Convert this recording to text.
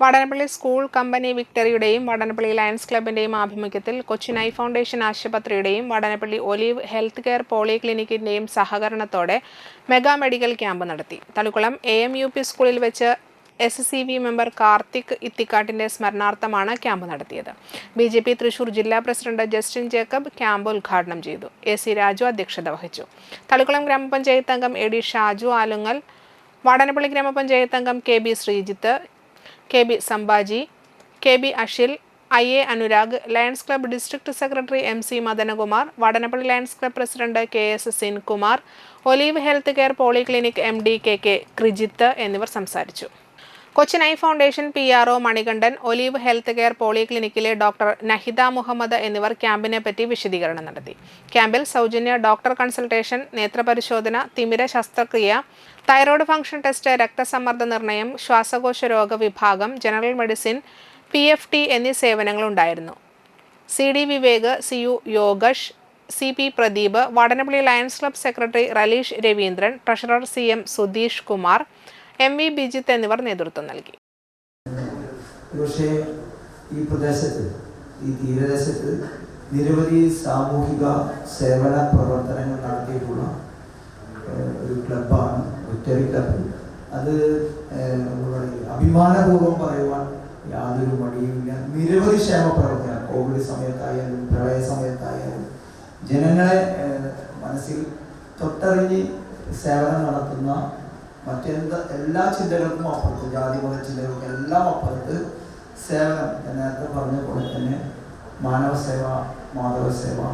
Vadanappally school company വിക്ടറിയുടെയും Vadanappally lions ക്ലബിന്റെയും ആഭിമുഖ്യത്തിൽ കൊച്ചിൻ ഐ ഫൗണ്ടേഷൻ ആശുപത്രിയുടെയും വടനപ്പള്ളി ഒലീവ് ഹെൽത്ത് കെയർ പോളിക്ലിനിക്കിന്റെയും സഹകരണത്തോടെ മെഗാ മെഡിക്കൽ ക്യാമ്പ് നടത്തി. Thalikulam A M U P സ്കൂളിൽ വെച്ച് S C V member Karthik ഇത്തിക്കാട്ടിന്റെ സ്മരണാർത്ഥമാണ് ക്യാമ്പ് നടത്തിയത്. ബി ജെ പി തൃശൂർ ജില്ലാ പ്രസിഡന്റ് ജസ്റ്റിൻ ജേക്കബ് ക്യാമ്പ് ഉദ്ഘാടനം ചെയ്തു. എ സി രാജു അധ്യക്ഷത വഹിച്ചു. തളിക്കുളം ഗ്രാമപഞ്ചായത്ത് അംഗം എ ഡി ഷാജു ആലുങ്ങൽ വടനപ്പള്ളി ഗ്രാമപഞ്ചായത്ത് അംഗം K B Sreejith K B Sambhaji K B Ashil I A Anurag Lions club district secretary M C Madanakumar Vadanappally Lions club president K S Sinkumar olive health care polyclinic M D K K Krijith എന്നിവർ സംസാരിച്ചു. Cochin eye foundation P R O Manikandan olive health care പോളിക്ലിനിക്കിലെ doctor Nahida Muhammad എന്നിവർ ക്യാമ്പിനെ പറ്റി വിശദീകരണം നടത്തി. ക്യാമ്പിൽ സൗജന്യ doctor consultation നേത്രപരിശോധന തിമിര ശസ്ത്രക്രിയ തൈറോയ്ഡ് ഫംഗ്ഷൻ ടെസ്റ്റ് രക്തസമ്മർദ്ദ നിർണയം ശ്വാസകോശ രോഗ വിഭാഗം general medicine P F T എന്നീ സേവനങ്ങളുണ്ടായിരുന്നു C D Vivek C U Yogesh C P Pradeep Vadanappally Lions club secretary Raleesh Raveendran treasurer C M Sudheesh Kumar M V Bijith എന്നിവർ നേതൃത്വം നൽകി. പക്ഷേ ഈ പ്രദേശത്ത് ഈ തീരദേശത്ത് നിരവധി സാമൂഹിക സേവന പ്രവർത്തനങ്ങൾ നടത്തിയിട്ടുള്ള ഒരു ക്ലബാണ് വിക്ടറി ക്ലബ് അത് അഭിമാനപൂർവം പറയുവാൻ യാതൊരു മടിയുമില്ല. നിരവധി ക്ഷേമ പ്രവർത്തനം കോവിഡ് സമയത്തായാലും പ്രളയ സമയത്തായാലും ജനങ്ങളെ മനസ്സിൽ തൊട്ടറിഞ്ഞ് സേവനം നടത്തുന്ന മറ്റെന്ത് എല്ലാ ചിന്തകൾക്കും അപ്പുറത്ത് ജാതി മത ചിന്തകൾക്കും എല്ലാം അപ്പുറത്ത് സേവനം. നേരത്തെ പറഞ്ഞ പോലെ തന്നെ മാനവ സേവ മാധവ സേവ